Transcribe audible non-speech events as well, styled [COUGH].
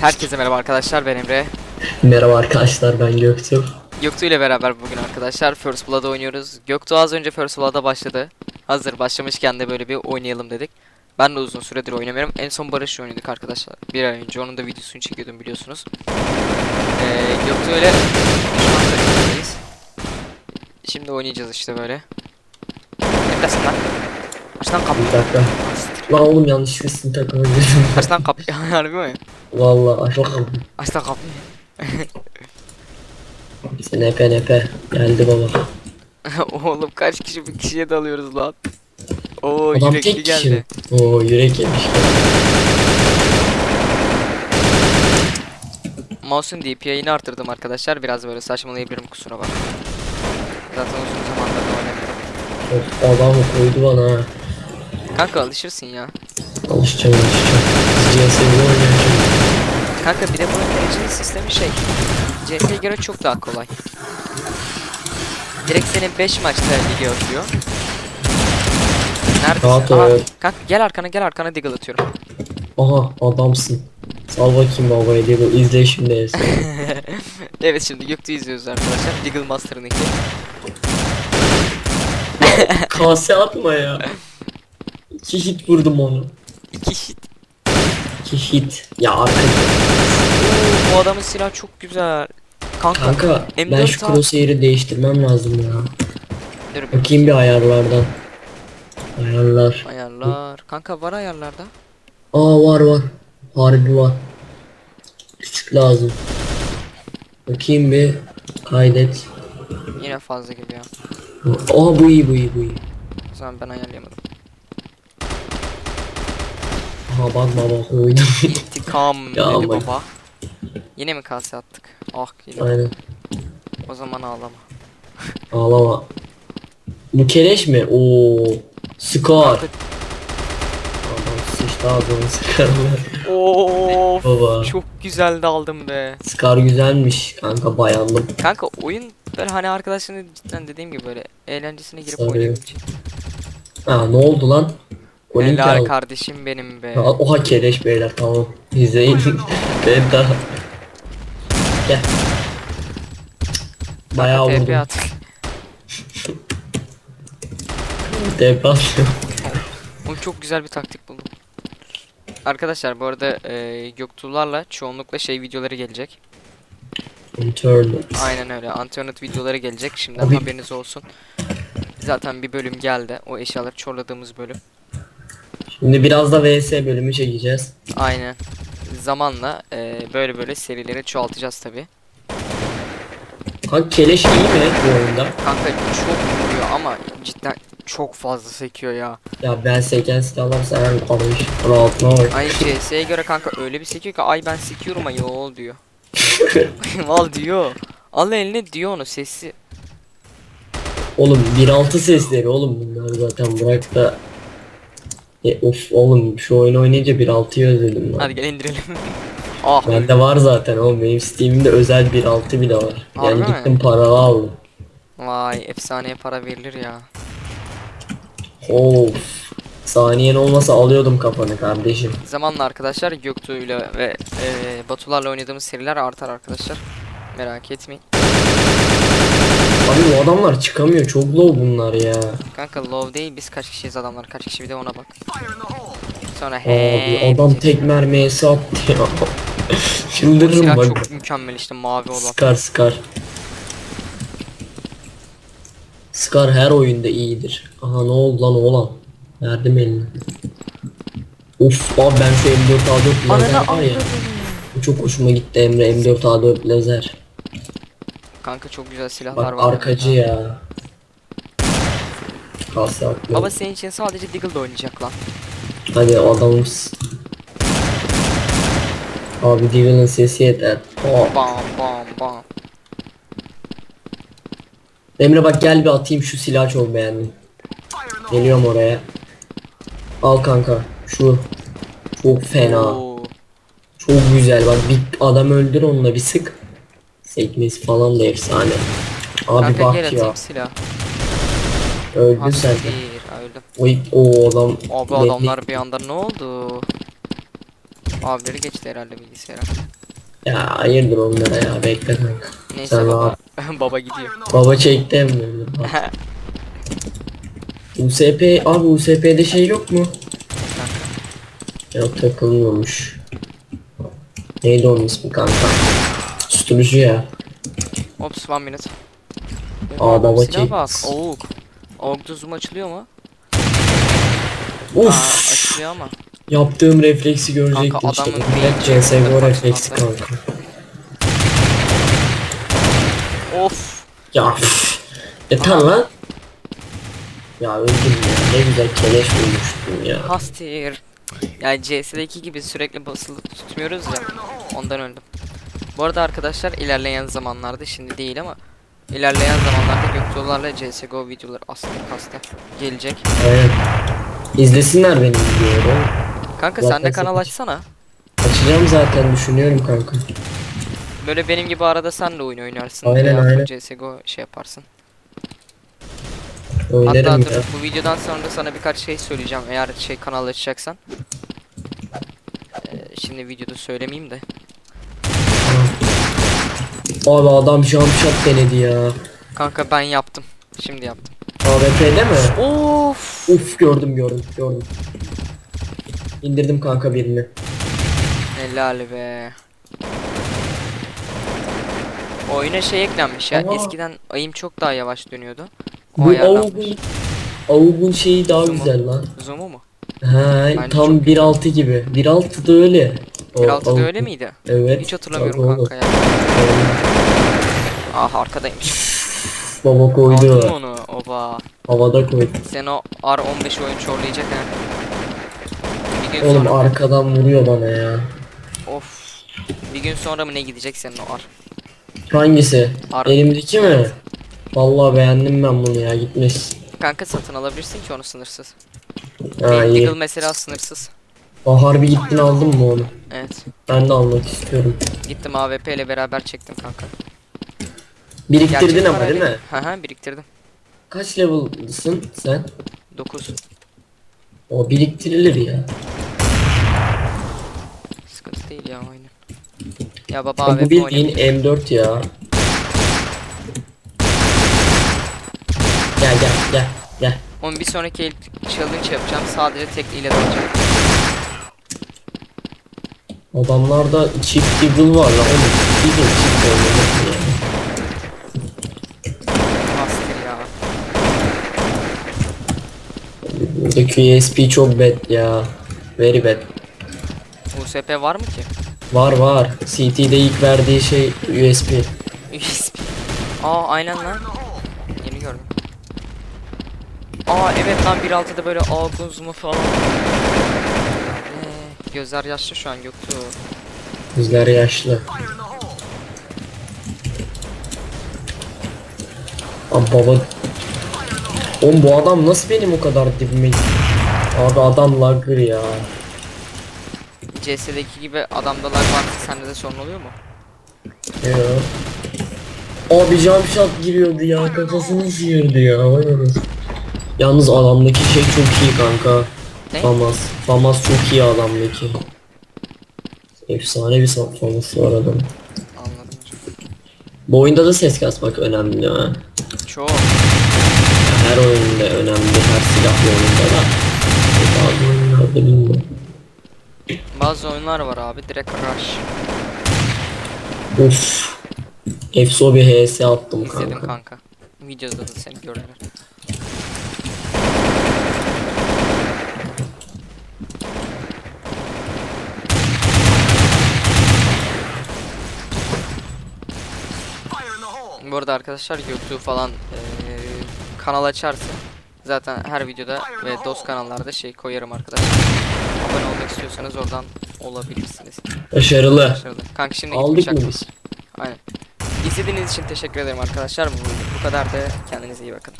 Herkese merhaba arkadaşlar ben Emre. Merhaba arkadaşlar ben Göktuğ. Göktuğ ile beraber bugün arkadaşlar First Blood oynuyoruz. Göktuğ az önce First Blood'a başladı. Hazır başlamışken de böyle bir oynayalım dedik. Ben de uzun süredir oynamıyorum. En son Barış'la oynadık arkadaşlar. Bir ay önce onun da videosunu çekiyordum biliyorsunuz. Ee, Göktuğ ile. Şimdi oynayacağız işte böyle. Neredesin lan? Aç lan kapıyı. Bir dakika. Lan oğlum yanlışlıkla sizin takıma girdim. Kapıyı. [LAUGHS] Harbi mi? Valla aç bakalım. Aç lan kapıyı. Nepe nepe. Geldi baba. [LAUGHS] Oğlum kaç kişi bir kişiye dalıyoruz lan. Oo Adam yürekli tek kişi geldi. mi? Oo yürek yemiş. Mouse'un DPI'ini artırdım arkadaşlar. Biraz böyle saçmalayabilirim kusura bakma. Zaten uzun zamandır da oynamıyorum. Of adamı koydu bana ha. Kanka alışırsın ya. Alışacağım alışacağım. Biz CS'yi oynayacağım. Kanka bir de bunun dereceli sistemi şey. CS'ye göre çok daha kolay. Direkt seni 5 maçta lige atıyor. Neredesin? Rahat Aha, kanka gel arkana gel arkana deagle atıyorum. Aha adamsın. Sal bakayım babaya bu izle şimdi [LAUGHS] evet şimdi Göktuğ izliyoruz arkadaşlar. Deagle Master'ın iki. Kase atma ya. İki hit vurdum onu. İki hit. İki hit. Ya arkadaş. Oo, bu adamın silahı çok güzel. Kanka, Kanka ben M4 şu al. crosshair'ı değiştirmem lazım ya. dur Bakayım bir ayarlardan. Ayarlar. ayarlar. Kanka var ayarlarda. Aa var var. Harbi var. Küçük lazım. Bakayım bir. Kaydet. Yine fazla ya. Aa bu iyi bu iyi bu iyi. O zaman ben ayarlayamadım. Aha bak baba koydum. İntikam Ya dedi baba. Yine mi kase attık? Ah yine. Aynen. O zaman ağlama. Ağlama. Bu keleş mi? Oo. Kanka- Adam sıçtı ağzını sıkarlar. Of Baba. çok güzel daldım be. Scar güzelmiş kanka bayandım. Kanka oyun böyle hani arkadaşlarla cidden dediğim gibi böyle eğlencesine girip Sarıyor. oynayabileceğin. Ha ne oldu lan? O Helal al. kardeşim benim be. Ha, Oha keleş beyler tamam. İzleyin. [LAUGHS] ben daha. Gel. Bayağı TP vurdum. at. [LAUGHS] Atıyorum. Oğlum çok güzel bir taktik buldum. Arkadaşlar bu arada e, Göktuğlarla çoğunlukla şey videoları gelecek. Internal. Aynen öyle. Antionet videoları gelecek. Şimdiden Abi- haberiniz olsun. Zaten bir bölüm geldi. O eşyaları çorladığımız bölüm. Şimdi biraz da VS bölümü çekeceğiz. Aynen. Zamanla e, böyle böyle serileri çoğaltacağız tabi. Kanka keleş iyi mi bu oyunda? Kanka çok vuruyor ama cidden çok fazla sekiyor ya. Ya ben seken silahlar sen alış. Rahatına bak. Ay CS'ye göre kanka öyle bir sekiyor ki ay ben sekiyorum ayol diyor. [LAUGHS] Al diyor. Al eline diyor onu sesi. Oğlum 1.6 sesleri oğlum bunlar zaten bırak da. E, of oğlum şu oyunu oynayınca 1.6'yı özledim lan. Hadi gel indirelim. [LAUGHS] ah Bende var zaten oğlum benim Steam'imde özel 1.6 bile var. Harbi Yani mi? gittim paralı aldım. Vay efsaneye para verilir ya. Of. Saniyen olmasa alıyordum kafanı kardeşim. Zamanla arkadaşlar Göktuğ'yla ve e, Batularla oynadığımız seriler artar arkadaşlar. Merak etmeyin. Abi bu adamlar çıkamıyor çok low bunlar ya. Kanka low değil biz kaç kişiyiz adamlar kaç kişi bir de ona bak. Sonra Abi he. adam tek mermisi attı ya. [LAUGHS] Çıldırırım bak. çok mükemmel işte mavi olan. Scar Scar. Scar her oyunda iyidir. Aha ne oldu lan oğlan? Verdim elini. Of abi ben şu M4 A4 lazer Ananı var ya. avradım. Bu çok hoşuma gitti Emre M4 A4 lazer. Kanka çok güzel silahlar Bak var. arkacı ya. Aklı. Baba senin için sadece Deagle'da oynayacak lan. Hadi adamız. Abi Deagle'ın sesi yeter. Oh. Bam bam bam. Emre bak gel bir atayım şu silahı çok beğendim. Geliyorum oraya. Al kanka şu. Çok fena. Oo. Çok güzel bak bir adam öldür onunla bir sık. Sekmesi falan da efsane. Abi Kanka bak ya. silah. Öldün sen de. Öldüm. Oy o adam. Abi ne- adamlar bir anda ne oldu? Abileri geçti herhalde bilgisayara. Ya hayırdır onlara ya bekle kanka. Neyse Sen baba. [LAUGHS] baba gidiyor. Baba çekti emmi. [LAUGHS] USP abi USP'de şey yok mu? Yok takılmıyormuş. Neydi onun ismi kanka? Susturucu ya. Ops one minute. Aa, baba Silah bak. çek. Oğuk. Oğuk'ta zoom açılıyor mu? Uf. Aa, açılıyor ama. Yaptığım refleksi görecektin Kanka, işte. adamın beyin- CSGO refleksi kanka. Of. Ya üf. Yeter lan. Ya öldüm ya. Ne güzel keleş bulmuştum ya. Hastir. Yani CS'deki gibi sürekli basılı tutmuyoruz ya. Ondan öldüm. Bu arada arkadaşlar ilerleyen zamanlarda şimdi değil ama ilerleyen zamanlarda Göktuğlarla CSGO videoları aslında kasta gelecek. Aynen. İzlesinler benim videoları. Kanka Zaten sen de kanal açsana. Açacağım zaten düşünüyorum kanka. Böyle benim gibi arada sen de oyun oynarsın. Aynen, aynen. CSGO şey yaparsın. Oynarım Hatta dur ya. bu videodan sonra da sana birkaç şey söyleyeceğim eğer şey kanal açacaksan. Ee, şimdi videoda söylemeyeyim de. Abi adam jump shot denedi ya. Kanka ben yaptım. Şimdi yaptım. AWP'de mi? Of. Uf gördüm gördüm gördüm. İndirdim kanka birini. Helal be. Oyuna şey eklenmiş ya. Ama- Eskiden ayım çok daha yavaş dönüyordu. O Bu ayarlanmış. Avug'un Avug'un şeyi daha Zoom'u. güzel lan. Zoom'u mu? He Bence tam çok 1.6 gibi. 1.6 da öyle. O 1.6'da Avug'un. öyle miydi? Evet. Hiç hatırlamıyorum kanka ya. Ah arkadaymış. Baba Aldın koydu. onu? Oba. Havada koydu. Sen o R15 oyun çorlayacak ha. Bir Oğlum sonra. arkadan vuruyor bana ya. Of. Bir gün sonra mı ne gidecek senin o R? Hangisi? Ar- Elimdeki mi? Vallahi beğendim ben bunu ya gitmiş. Kanka satın alabilirsin ki onu sınırsız. Ha Benim iyi. Mesela sınırsız. Aa, harbi gittin aldın mı onu? Evet. Ben de almak istiyorum. Gittim AWP ile beraber çektim kanka. Biriktirdin Gerçek ama değil parayla- mi? Hı hı biriktirdim. Kaç level'sın sen? 9. O biriktirilir ya. Sıkıntı değil ya aynen. Ya baba Ama bu AWP bildiğin oynayayım. M4 ya. Gel gel gel gel. Onun bir sonraki el challenge yapacağım. Sadece tek ile dalacağım. Adamlarda çift deagle var lan oğlum. Deagle çift oynamak ya. Master ya. Buradaki USP çok bad ya. Very bad. USP var mı ki? Var var. CT'de ilk verdiği şey USB. USB. Aa aynen lan. Yeni gördüm. Aa evet lan 1.6'da böyle Agun zoom'u falan. Gözler yaşlı şu an Göktuğ. Yüzler yaşlı. Abi baba. Oğlum bu adam nasıl benim o kadar dibime Abi adam lagger ya. CS'deki gibi adamda lag varsa sende de sorun oluyor mu? Ya. Abi jump shot giriyordu ya kafasını sıyırdı ya. Vay. Yalnız adamdaki şey çok iyi kanka. Ne? Famas. Famas çok iyi adamdaki. Efsane bir Famas var adam. Anladım. Bu oyunda da ses kasmak önemli ha. Çok. Her oyunda önemli, her silah oyununda da. Bazı oyunlarda bilmiyorum. Bazı oyunlar var abi direkt rush. Uf. Efso bir HS attım İzledim kanka. kanka. Videoda da seni gördüler. Bu arada arkadaşlar Göktuğ falan eee, kanal açarsa zaten her videoda ve dost kanallarda şey koyarım arkadaşlar. Abone olmak istiyorsanız oradan olabilirsiniz. Başarılı. Başarılı. Kanka şimdi Aldık mı biz? Aynen. İzlediğiniz için teşekkür ederim arkadaşlar. Bu, bu kadar da kendinize iyi bakın.